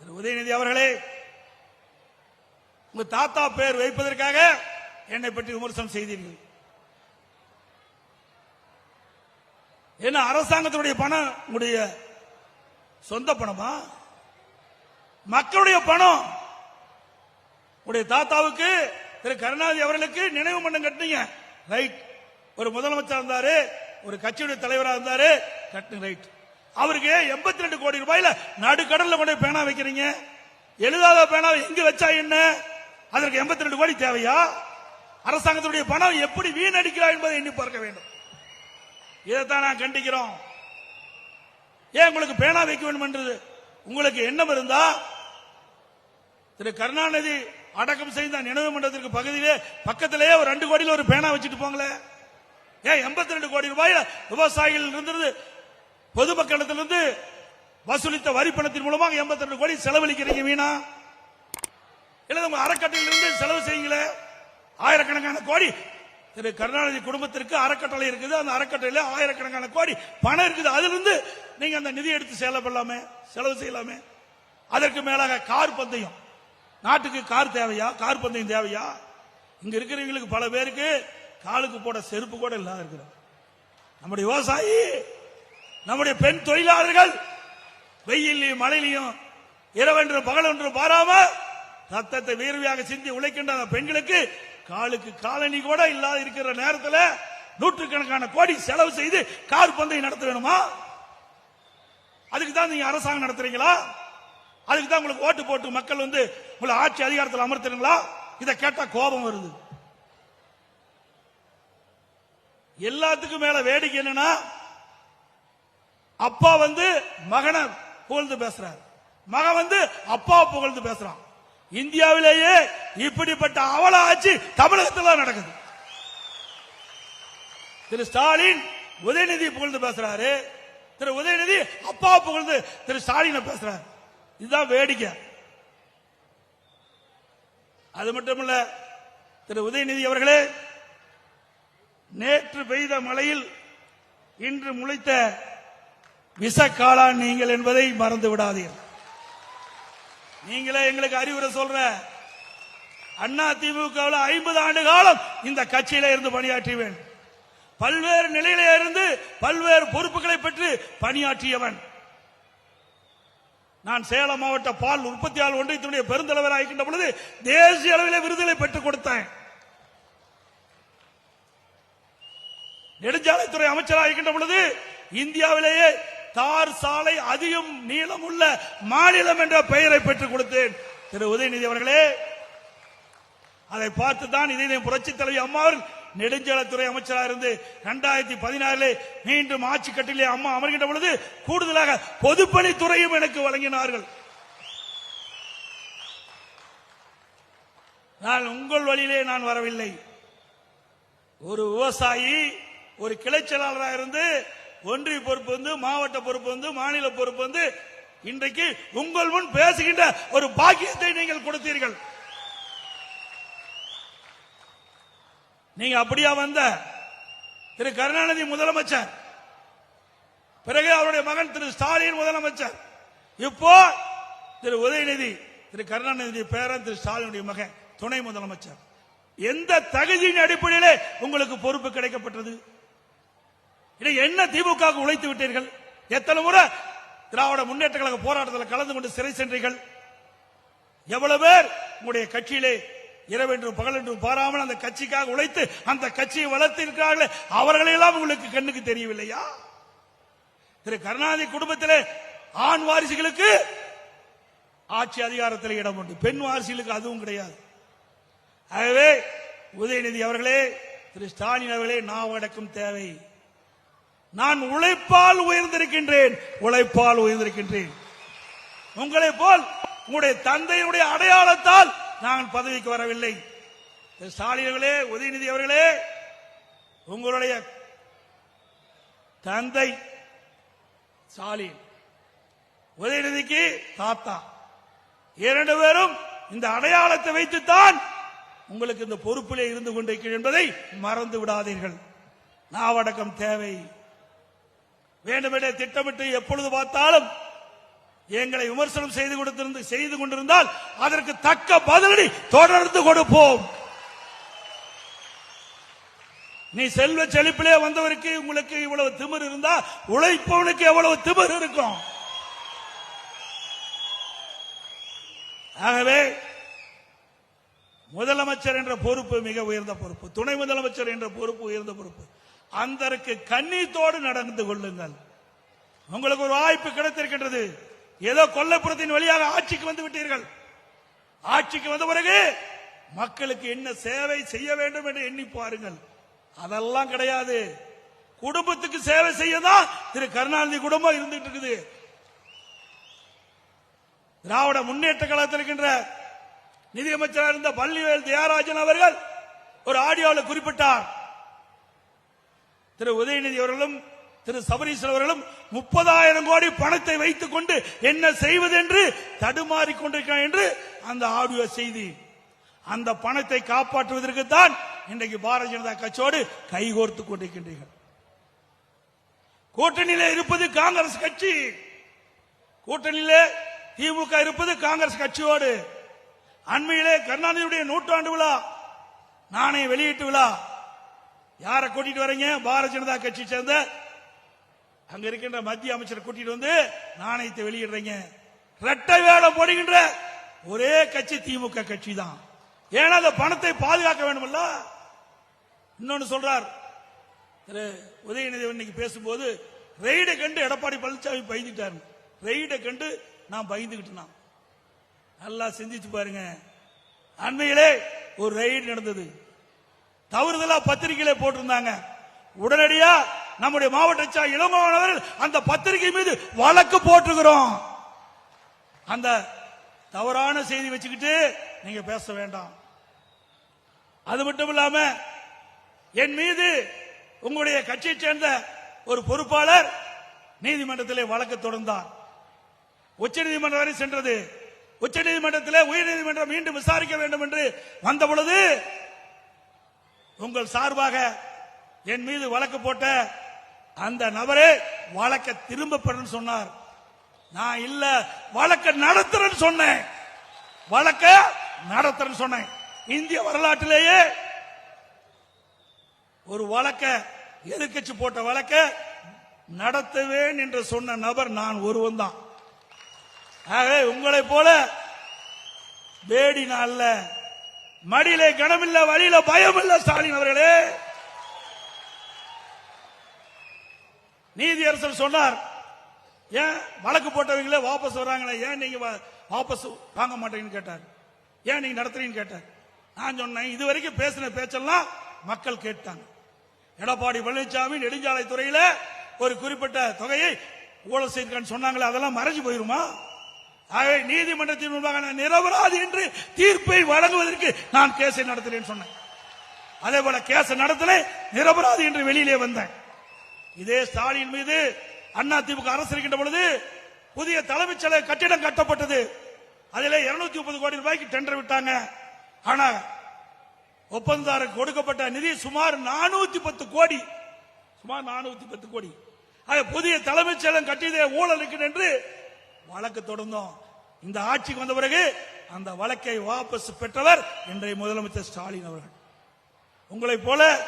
திரு உதயநிதி அவர்களே உங்க தாத்தா பெயர் வைப்பதற்காக என்னை பற்றி விமர்சனம் செய்தீர்கள். என்ன அரசாங்கத்தினுடைய பணம் உங்களுடைய சொந்த பணமா? மக்களுடைய பணம் உடைய தாத்தாவுக்கு திரு கருணாநிதி அவர்களுக்கு நினைவு மன்றம் கட்டினீங்க. ரைட் ஒரு முதலமைச்சர் இருந்தாரு ஒரு கட்சியுடைய தலைவராக இருந்தாரு கட்டுங்க ரைட் அவருக்கு எண்பத்தி ரெண்டு கோடி ரூபாயில நடுக்கடல்ல கொண்டு பேனா வைக்கிறீங்க? எழுதாத பேனா எங்க வச்சா என்ன? அதற்கு எண்பத்தி ரெண்டு கோடி தேவையா? அரசாங்கத்துடைய பணம் எப்படி வீணடிக்கிறார் என்பதை எண்ணி பார்க்க வேண்டும். இதைத்தான் நான் கண்டிக்கிறோம். ஏன் உங்களுக்கு பேனா வைக்க வேண்டும் என்றது? உங்களுக்கு எண்ணம் இருந்தா? திரு கருணாநிதி அடக்கம் செய்த நினைவு மன்றத்திற்கு பகுதியிலே பக்கத்திலேயே ஒரு ரெண்டு கோடியில் ஒரு பேனா வச்சுட்டு போங்களேன். ஏன் எண்பத்தி ரெண்டு கோடி ரூபாயில விவசாயிகள் இருந்திருந்து பொதுமக்களிடத்திலிருந்து வசூலித்த வரி பணத்தின் மூலமாக எண்பத்தி ரெண்டு கோடி செலவழிக்கிறீங்க வீணா இல்லை உங்க அறக்கட்டளையிலிருந்து செலவு செய்யுங்களே. ஆயிரக்கணக்கான கோடி. திரு கருணாநிதி குடும்பத்திற்கு அறக்கட்டளை இருக்குது. அந்த அறக்கட்டளையில ஆயிரக்கணக்கான கோடி பணம் இருக்குது. அதிலிருந்து நீங்க அந்த நிதி எடுத்து செலவு செலவு செய்யலாமே. அதற்கு மேலாக கார் பந்தயம். நாட்டுக்கு கார் தேவையா? கார் பந்தயம் தேவையா? இங்க இருக்கிறவங்களுக்கு பல பேருக்கு காலுக்கு போட செருப்பு கூட இல்லாத இருக்கிறார் நம்முடைய விவசாயி நம்முடைய பெண் தொழிலாளர்கள் வெயிலையும் மழையிலையும் இரவென்று பகலென்று பாராம ரத்தத்தை வேர்வையாக சிந்தி உழைக்கின்ற அந்த பெண்களுக்கு காலுக்கு காலணி கூட இல்லாத இருக்கிற நேரத்தில் நூற்றுக்கணக்கான கோடி செலவு செய்து கார் பந்தயம் நடத்த வேணுமா? அதுக்கு தான் நீங்க அரசாங்கம் நடத்துறீங்களா? அதுக்கு தான் உங்களுக்கு ஓட்டு போட்டு மக்கள் வந்து உங்களை ஆட்சி அதிகாரத்தில் அமர்த்துறீங்களா? இதை கேட்டா கோபம் வருது. எல்லாத்துக்கும் மேல வேடிக்கை என்னன்னா அப்பா வந்து மகனை புகழ்ந்து பேசுறாரு. மகன் வந்து அப்பா புகழ்ந்து பேசுறான். இந்தியாவிலேயே இப்படிப்பட்ட அவல ஆட்சி தமிழகத்தில் தான் நடக்குது. திரு ஸ்டாலின் உதயநிதி புகழ்ந்து பேசுறாரு. திரு உதயநிதி அப்பா புகழ்ந்து திரு ஸ்டாலினை பேசுறாரு. இதுதான் வேடிக்கை. அது மட்டுமல்ல திரு உதயநிதி அவர்களே நேற்று பெய்த மழையில் இன்று முளைத்த விஷக்காளான் நீங்கள் என்பதை மறந்து விடாதீர்கள் நீங்களே எங்களுக்கு அறிவுரை சொல்ற அண்ணா திமுகவில் ஐம்பது ஆண்டு காலம் இந்த கட்சியில இருந்து பணியாற்றியவன். பல்வேறு நிலையில இருந்து பல்வேறு பொறுப்புகளை பெற்று பணியாற்றியவன். நான் சேலம் மாவட்ட பால் உற்பத்தியாளர் ஒன்றியத்தினுடைய பெருந்தலைவர் ஆகின்ற பொழுது தேசிய அளவில் விருதுகளை பெற்றுக் கொடுத்தேன். நெடுஞ்சாலைத்துறை அமைச்சராக இருக்கின்ற பொழுது இந்தியாவிலேயே தார் சாலை அதிகம் நீளம் உள்ள மாநிலம் என்ற பெயரை பெற்றுக் கொடுத்தேன். திரு உதயநிதி அவர்களே அதை பார்த்து தான் இதே புரட்சி தலைவி அம்மா நெடுஞ்சாலைத்துறை அமைச்சராக இருந்து இரண்டாயிரத்தி பதினாறிலே மீண்டும் ஆட்சி கட்டிலே அம்மா அமர்கின்ற பொழுது கூடுதலாக பொதுப்பணித்துறையும் எனக்கு வழங்கினார்கள். நான் உங்கள் வழியிலே நான் வரவில்லை. ஒரு விவசாயி ஒரு கிளைச்சலாளராக இருந்து ஒன்றிய பொறுப்பு வந்து மாவட்ட பொறுப்பு வந்து மாநில பொறுப்பு வந்து இன்றைக்கு உங்கள் முன் பேசுகின்ற ஒரு பாக்கியத்தை நீங்கள் கொடுத்தீர்கள். நீங்க அப்படியா வந்த? திரு கருணாநிதி முதலமைச்சர். பிறகு அவருடைய மகன் திரு ஸ்டாலின் முதலமைச்சர். இப்போ திரு உதயநிதி திரு கருணாநிதி பேரன் திரு ஸ்டாலினுடைய மகன் துணை முதலமைச்சர். எந்த தகுதியின் அடிப்படையிலே உங்களுக்கு பொறுப்பு கிடைக்கப்பட்டது? இதை என்ன திமுக உழைத்து விட்டீர்கள்? எத்தனை முறை திராவிட முன்னேற்ற கழக போராட்டத்தில் கலந்து கொண்டு சிறை சென்றீர்கள்? எவ்வளவு பேர் உங்களுடைய கட்சியிலே இரவென்றும் பகலென்றும் பாராமல் அந்த கட்சிக்காக உழைத்து அந்த கட்சியை வளர்த்திருக்கிறார்களே அவர்களெல்லாம் உங்களுக்கு கண்ணுக்கு தெரியவில்லையா? திரு கருணாநிதி குடும்பத்திலே ஆண் வாரிசுகளுக்கு ஆட்சி அதிகாரத்தில் இடம் உண்டு. பெண் வாரிசுகளுக்கு அதுவும் கிடையாது. ஆகவே உதயநிதி அவர்களே திரு ஸ்டாலின் அவர்களே நாவடக்கம் தேவை. நான் உழைப்பால் உயர்ந்திருக்கின்றேன் உழைப்பால் உயர்ந்திருக்கின்றேன். உங்களை போல் உங்களுடைய தந்தையினுடைய அடையாளத்தால் நான் பதவிக்கு வரவில்லை. திரு ஸ்டாலின் அவர்களே உதயநிதி அவர்களே உங்களுடைய தந்தை ஸ்டாலின் உதயநிதிக்கு தாத்தா. இரண்டு பேரும் இந்த அடையாளத்தை வைத்துத்தான் உங்களுக்கு இந்த பொறுப்பிலே இருந்து கொண்டிருக்கிறேன் என்பதை மறந்து விடாதீர்கள். நாவடக்கம் தேவை. வேண்டுமென திட்டமிட்டு எப்பொழுது பார்த்தாலும் எங்களை விமர்சனம் செய்து கொடுத்திருந்து செய்து கொண்டிருந்தால் அதற்கு தக்க பதிலடி தொடர்ந்து கொடுப்போம். நீ செல்வ செழிப்பிலே வந்தவருக்கு உங்களுக்கு இவ்வளவு திமிர் இருந்தா உழைப்பவனுக்கு எவ்வளவு திமிர் இருக்கும். ஆகவே முதலமைச்சர் என்ற பொறுப்பு மிக உயர்ந்த பொறுப்பு. துணை முதலமைச்சர் என்ற பொறுப்பு உயர்ந்த பொறுப்பு. அந்தருக்கு கண்ணீத்தோடு நடந்து கொள்ளுங்கள். உங்களுக்கு ஒரு வாய்ப்பு கிடைத்திருக்கின்றது. ஏதோ கொல்லைப்புறத்தின் வழியாக ஆட்சிக்கு வந்து விட்டீர்கள். ஆட்சிக்கு வந்த பிறகு மக்களுக்கு என்ன சேவை செய்ய வேண்டும் என்று எண்ணி பாருங்கள். அதெல்லாம் கிடையாது. குடும்பத்துக்கு சேவை செய்ய தான் திரு கருணாநிதி குடும்பம் இருந்துட்டு இருக்குது. திராவிட முன்னேற்ற கழகத்தில் இருக்கின்ற நிதியமைச்சராக இருந்த பள்ளிவேல் தியாகராஜன் அவர்கள் ஒரு ஆடியோவில் குறிப்பிட்டார். திரு உதயநிதி அவர்களும் திரு சபரீசன் அவர்களும் முப்பதாயிரம் கோடி பணத்தை வைத்துக் கொண்டு என்ன செய்வது என்று தடுமாறிக் கொண்டிருக்கிறார் என்று அந்த ஆடியோ செய்தி. அந்த பணத்தை காப்பாற்றுவதற்கு தான் இன்றைக்கு பாரதிய ஜனதா கட்சியோடு கைகோர்த்து கொண்டிருக்கின்றீர்கள். கூட்டணியிலே இருப்பது காங்கிரஸ் கட்சி. கூட்டணியிலே திமுக இருப்பது காங்கிரஸ் கட்சியோடு. அண்மையிலே கருணாநிதியுடைய நூற்றாண்டு விழா நாணய வெளியீட்டு விழா யாரை கூட்டிட்டு வரீங்க? பாரதிய ஜனதா கட்சி சேர்ந்த அங்க இருக்கின்ற மத்திய அமைச்சரை கூட்டிட்டு வந்து நாணயத்தை வெளியிடுறீங்க. ரெட்டை வேடம் போடுகின்ற ஒரே கட்சி திமுக கட்சி தான் ஏன்னா அந்த பணத்தை பாதுகாக்க வேண்டுமல்ல. இன்னொன்னு சொல்றார். திரு உதயநிதி இன்னைக்கு பேசும்போது ரெய்டை கண்டு எடப்பாடி பழனிசாமி பயந்துட்டாரு. ரெய்டை கண்டு நான் பயந்துகிட்டேன்? நல்லா சிந்திச்சு பாருங்க. அண்மையிலே ஒரு ரெய்டு நடந்தது. தவறுதலா பத்திரிகையில போட்டிருந்தாங்க. உடனடியா நம்முடைய மாவட்ட ஆட்சியர் அந்த பத்திரிகை மீது வழக்கு போட்டுக்கிறோம். அந்த தவறான செய்தி வச்சுக்கிட்டு நீங்க பேச வேண்டாம். அது மட்டும் இல்லாம என் மீது உங்களுடைய கட்சியை சேர்ந்த ஒரு பொறுப்பாளர் நீதிமன்றத்திலே வழக்கு தொடர்ந்தார். உச்சநீதிமன்றம் வரை சென்றது. உச்ச நீதிமன்றத்தில் உயர்நீதிமன்றம் மீண்டும் விசாரிக்க வேண்டும் என்று வந்த பொழுது உங்கள் சார்பாக என் மீது வழக்கு போட்ட அந்த நபரே வழக்க திரும்ப பெறன்னு சொன்னார். நான் இல்ல வழக்க நடத்துறேன்னு சொன்னேன். வழக்க நடத்துறேன்னு சொன்னேன். இந்திய வரலாற்றிலேயே ஒரு வழக்க எதிர்கட்சி போட்ட வழக்க நடத்துவேன் என்று சொன்ன நபர் நான் ஒருவன் தான். ஆகவே உங்களைப் போல வேடி நாள்ல மடியிலே கனமில்ல வழியில பயம் இல்ல ஸ்டாலின் அவர்களே. நீதியரசர் சொன்னார் ஏன் வழக்கு போட்டவங்களே வாபஸ் வராங்களே? ஏன் நீங்க வாபஸ் வாங்க மாட்டீங்கன்னு கேட்டார். ஏன் நீங்க நடத்துறீங்கன்னு கேட்டார். நான் சொன்னேன் இது வரைக்கும் பேசின பேச்செல்லாம் மக்கள் கேட்டாங்க. எடப்பாடி பழனிசாமி நெடுஞ்சாலை துறையில ஒரு குறிப்பிட்ட தொகையை ஊழல் செய்திருக்கான்னு சொன்னாங்களே அதெல்லாம் மறைஞ்சு போயிருமா? ஆகவே நீதிமன்றத்தின் முன்பாக நான் நிரபராதி என்று தீர்ப்பை வழங்குவதற்கு நான் கேஸை நடத்தினேன் சொன்னேன். அதே போல கேஸ் நடத்தல நிரபராதி என்று வெளியிலே வந்தேன். இதே ஸ்டாலின் மீது அண்ணா திமுக அரசு இருக்கின்ற பொழுது புதிய தலைமைச் செயலக கட்டிடம் கட்டப்பட்டது. அதில் இருநூத்தி முப்பது கோடி ரூபாய்க்கு டெண்டர் விட்டாங்க. ஆனா ஒப்பந்ததாரருக்கு கொடுக்கப்பட்ட நிதி சுமார் 410 பத்து கோடி. சுமார் 410 பத்து கோடி. புதிய தலைமைச் செயலகம் கட்டியதே ஊழல் இருக்கிறது என்று வழக்கு தொடர்ந்தோம். இந்த ஆட்சிக்கு வந்த பிறகு அந்த வழக்கை வாபஸ் பெற்றவர் இன்றைய முதலமைச்சர் ஸ்டாலின் அவர்கள். உங்களைப் போல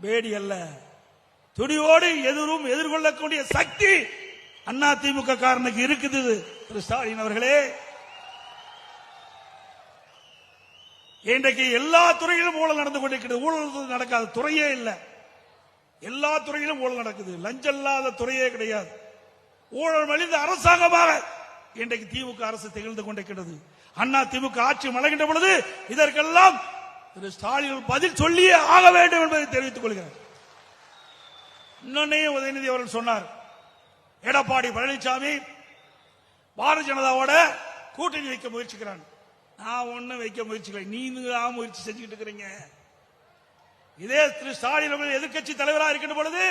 பேடி அல்ல. துடியோடு எதிரும் எதிர்கொள்ளக்கூடிய சக்தி அண்ணா திமுக காரனுக்கு இருக்குது திரு ஸ்டாலின் அவர்களே. இன்றைக்கு எல்லா துறையிலும் ஊழல் நடந்து கொண்டிருக்கிறது. ஊழல் நடக்காத துறையே இல்லை. எல்லா துறையிலும் ஊழல் நடக்குது. லஞ்சம் இல்லாத துறையே கிடையாது. ஊழல் மலிந்த அரசாங்கமாக இன்றைக்கு திமுக அரசு திகழ்ந்து கொண்டிருக்கிறது. அண்ணா திமுக ஆட்சி மலகின்ற பொழுது இதற்கெல்லாம் திரு ஸ்டாலின் பதில் சொல்லியே ஆக வேண்டும் என்பதை தெரிவித்துக் கொள்கிறேன். இன்னொன்னையும் உதயநிதி அவர்கள் சொன்னார். எடப்பாடி பழனிசாமி பாரதிய ஜனதாவோட கூட்டணி வைக்க முயற்சிக்கிறான். நான் ஒன்னும் வைக்க முயற்சிக்கல. நீங்க தான் முயற்சி செஞ்சுக்கிட்டு இருக்கிறீங்க. இதே திரு ஸ்டாலின் அவர்கள் எதிர்க்கட்சி தலைவராக இருக்கின்ற பொழுது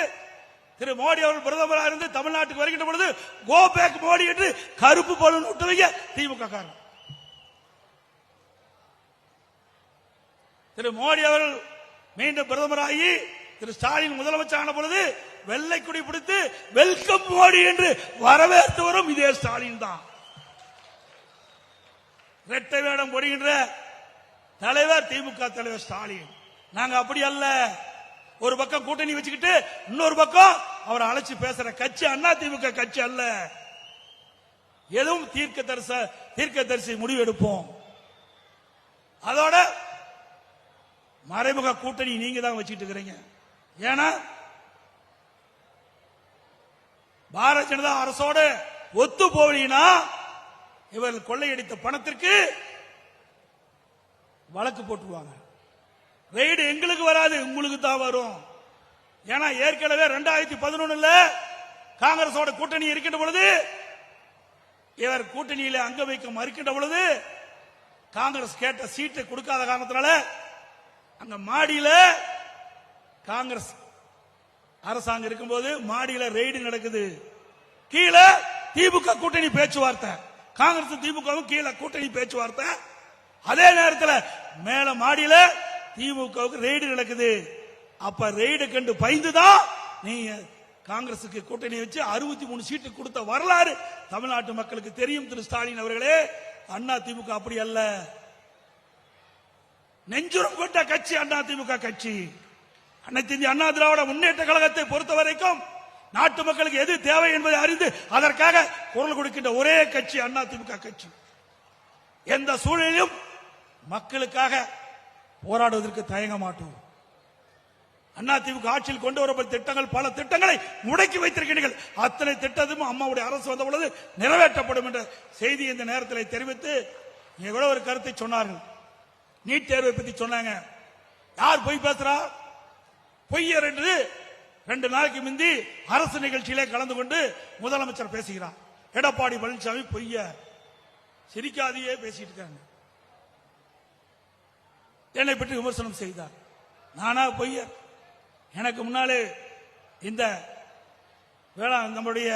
திரு மோடி அவர்கள் பிரதமராக இருந்து தமிழ்நாட்டுக்கு வருகின்ற பொழுது கோ பேக் மோடி என்று கருப்பு பலூன் விட்டவங்க திமுக காரன். திரு மோடி அவர்கள் மீண்டும் பிரதமராகி திரு ஸ்டாலின் முதலமைச்சரான பொழுது வெள்ளை குடி பிடித்து வெல்கம் மோடி என்று வரவேற்று வரும் இதே ஸ்டாலின் தான். இரட்டை வேடம் போடுகின்ற தலைவர் திமுக தலைவர் ஸ்டாலின். நாங்க அப்படி அல்ல. ஒரு பக்கம் கூட்டணி வச்சுக்கிட்டு இன்னொரு பக்கம் அவரை அழைச்சு பேசுற கட்சி அண்ணா திமுக கட்சி அல்ல. எதுவும் தீர்க்க தரிச தீர்க்க தரிசி முடிவு எடுப்போம் அதோட மறைமுக கூட்டணி நீங்க தான் வச்சுட்டு இருக்கிறீங்க. ஏன்னா பாரதிய ஜனதா அரசோட ஒத்து போவீங்கன்னா இவர்கள் கொள்ளையடித்த பணத்திற்கு வழக்கு போட்டுருவாங்க. ரெய்டு எங்களுக்கு வராது உங்களுக்கு தான் வரும். ஏன்னா ஏற்கனவே ரெண்டாயிரத்தி பதினொன்னுல காங்கிரஸோட கூட்டணி இருக்கின்ற பொழுது இவர் கூட்டணியில அங்க வைக்க மறுக்கின்ற பொழுது காங்கிரஸ் கேட்ட சீட்டை கொடுக்காத காரணத்தினால அங்க மாடியில காங்கிரஸ் அரசாங்கம் இருக்கும்போது மாடியில ரெய்டு நடக்குது. கீழே திமுக கூட்டணி பேச்சுவார்த்தை. காங்கிரஸ் திமுகவும் கீழே கூட்டணி பேச்சுவார்த்தை. அதே நேரத்தில் மேல மாடியில திமுகவுக்கு ரெய்டு நடக்குது. அப்ப ரெய்டு கண்டு பயந்துதான் நீ காங்கிரசுக்கு கூட்டணி வச்சு அறுபத்தி மூணு சீட்டு கொடுத்த வரலாறு தமிழ்நாட்டு மக்களுக்கு தெரியும் திரு ஸ்டாலின் அவர்களே. அண்ணா திமுக அப்படி அல்ல. நெஞ்சுரம் கொண்ட கட்சி அண்ணா திமுக கட்சி. அனைத்து இந்திய அண்ணா திராவிட முன்னேற்ற கழகத்தை பொறுத்த வரைக்கும் நாட்டு மக்களுக்கு எது தேவை என்பதை அறிந்து அதற்காக குரல் கொடுக்கின்ற ஒரே கட்சி அண்ணா திமுக கட்சி. எந்த சூழலிலும் மக்களுக்காக போராடுவதற்கு தயங்க மாட்டோம் அண்ணா திமுக ஆட்சியில் கொண்டு வரப்பட்ட திட்டங்கள் பல திட்டங்களை முடக்கி வைத்திருக்கிறீர்கள். அத்தனை திட்டமும் அம்மாவுடைய அரசு வந்த பொழுது நிறைவேற்றப்படும் என்ற செய்தி இந்த நேரத்தில் தெரிவித்து இங்க கூட ஒரு கருத்தை சொன்னார்கள். நீட் தேர்வை பத்தி சொன்னாங்க. யார் பொய் பேசுறா? பொய்யர் என்று ரெண்டு நாளைக்கு முந்தி அரசு நிகழ்ச்சியிலே கலந்து கொண்டு முதலமைச்சர் பேசுகிறார். எடப்பாடி பழனிசாமி பொய்ய சிரிக்காதையே பேசிட்டு இருக்காங்க. என்னை பற்றி விமர்சனம் செய்தார். நானா பொய்யர். எனக்கு முன்னாலே இந்த வேளாண் நம்முடைய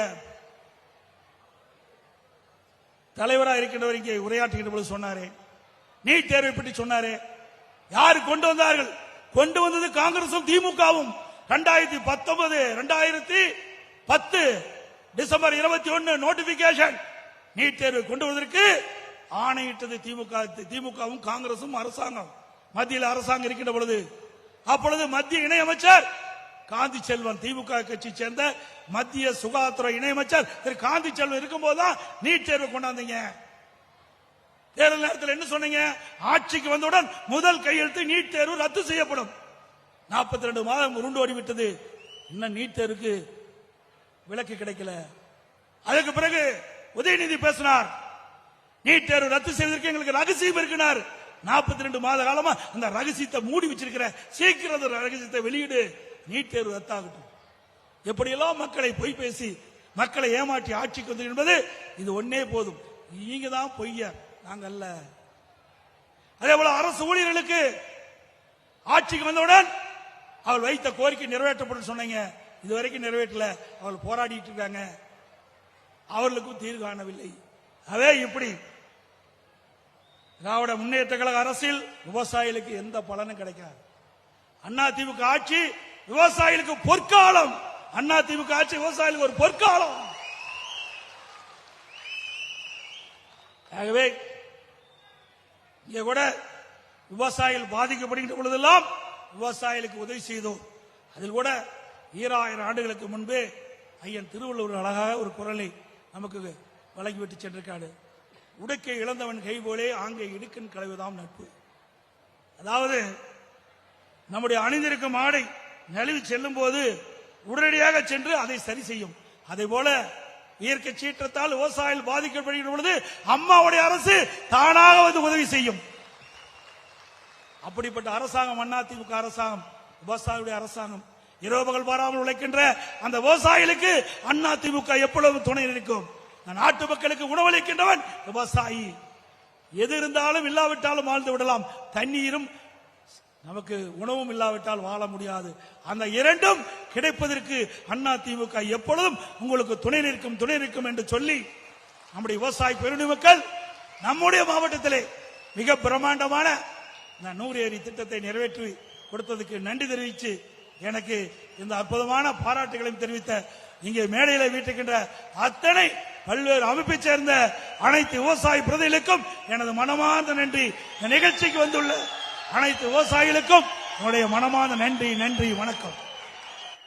தலைவராக இருக்கின்றவர் இங்கே உரையாற்றுகின்ற பொழுது சொன்னாரே. நீட் தேர்வை பற்றி சொன்னாரே. யார் கொண்டு வந்தார்கள்? கொண்டு வந்தது காங்கிரசும் திமுகவும். ரெண்டாயிரத்தி பத்தொன்பது ரெண்டாயிரத்தி பத்து டிசம்பர் இருபத்தி ஒன்னு நோட்டிபிகேஷன் நீட் தேர்வை கொண்டு வருவதற்கு ஆணையிட்டது திமுக திமுகவும் காங்கிரசும் அரசாங்கம். மத்தியில் அரசாங்கம் இருக்கின்ற பொழுது அப்பொழுது மத்திய இணையமைச்சர் காந்தி செல்வன் திமுக கட்சி சேர்ந்த மத்திய சுகாதாரத்துறை இணையமைச்சர் திரு காந்தி செல்வன் இருக்கும்போதுதான் நீட் தேர்வு கொண்டாந்தீங்க. தேர்தல் நேரத்தில் என்ன சொன்னீங்க? ஆட்சிக்கு வந்தவுடன் முதல் கையெழுத்து நீட் தேர்வு ரத்து செய்யப்படும். 42 ரெண்டு மாதம் உருண்டு ஓடிவிட்டது. இன்னும் நீட் தேர்வுக்கு விலக்கு கிடைக்கல. அதுக்கு பிறகு உதயநிதி பேசினார். நீட் தேர்வு ரத்து செய்வதற்கு எங்களுக்கு ரகசியம் இருக்கிறார் 42 ரெண்டு மாத காலமா அந்த ரகசியத்தை மூடி வச்சிருக்கிற சீக்கிரம் அந்த ரகசியத்தை வெளியிடு. நீட் தேர்வு ரத்தாகட்டும். எப்படியெல்லாம் மக்களை பொய் பேசி மக்களை ஏமாற்றி ஆட்சிக்கு வந்து என்பது இது ஒன்னே போதும். நீங்க தான் பொய்ய? நாங்க அல்ல அதே போல அரசு ஊழியர்களுக்கு ஆட்சிக்கு வந்தவுடன் அவள் வைத்த கோரிக்கை நிறைவேற்றப்படும் சொன்னீங்க. இது வரைக்கும் நிறைவேற்றல. அவள் போராடிட்டு இருக்காங்க. அவர்களுக்கும் தீர்வு காணவில்லை. அதே இப்படி திராவிட முன்னேற்ற கழக அரசில் விவசாயிகளுக்கு எந்த பலனும் கிடைக்காது. அண்ணா திமுக ஆட்சி விவசாயிகளுக்கு பொற்காலம். அண்ணா திமுக ஆட்சி விவசாயிகளுக்கு ஒரு பொற்காலம். ஆகவே இங்கே கூட விவசாயிகள் பாதிக்கப்படுகின்ற பொழுதெல்லாம் விவசாயிகளுக்கு உதவி செய்தோம். அதில் கூட ஈராயிரம் ஆண்டுகளுக்கு முன்பே ஐயன் திருவள்ளுவர் அழகாக ஒரு குரலை நமக்கு வழங்கிவிட்டு சென்றிருக்காரு. உடுக்கை இழந்தவன் கை போலே ஆங்கே இடுக்கன் களைவுதாம் நட்பு. அதாவது நம்முடைய அணிந்திருக்கும் ஆடை நழுவி செல்லும் போது உடனடியாக சென்று அதை சரி செய்யும். அதே போல இயற்கை சீற்றத்தால் விவசாயிகள் பாதிக்கப்படுகிற பொழுது அம்மாவுடைய அரசு தானாக வந்து உதவி செய்யும். அப்படிப்பட்ட அரசாங்கம் அண்ணா திமுக அரசாங்கம் விவசாயியுடைய அரசாங்கம் இரவு பகல் பாராமல் உழைக்கின்ற அந்த விவசாயிகளுக்கு அண்ணா திமுக எப்பொழுதும் துணை இருக்கும் நாட்டு மக்களுக்கு உணவளிக்கின்றவன் விவசாயி. எது இருந்தாலும் இல்லாவிட்டாலும் வாழ்ந்து விடலாம். தண்ணீரும் நமக்கு உணவும் இல்லாவிட்டால் வாழ முடியாது. அந்த இரண்டும் கிடைப்பதற்கு அண்ணா திமுக எப்பொழுதும் உங்களுக்கு துணை நிற்கும் துணை நிற்கும் என்று சொல்லி நம்முடைய விவசாய பெருணி மக்கள் நம்முடைய மாவட்டத்திலே மிக பிரம்மாண்டமான இந்த நூறு ஏரி திட்டத்தை நிறைவேற்றி கொடுத்ததுக்கு நன்றி தெரிவித்து எனக்கு இந்த அற்புதமான பாராட்டுகளையும் தெரிவித்த இங்கே மேடையில் வீட்டுக்கின்ற அத்தனை பல்வேறு அமைப்பைச் சேர்ந்த அனைத்து விவசாய பிரதிகளுக்கும் எனது மனமார்ந்த நன்றி. இந்த நிகழ்ச்சிக்கு வந்துள்ள அனைத்து விவசாயிகளுக்கும் என்னுடைய மனமார்ந்த நன்றி நன்றி வணக்கம்.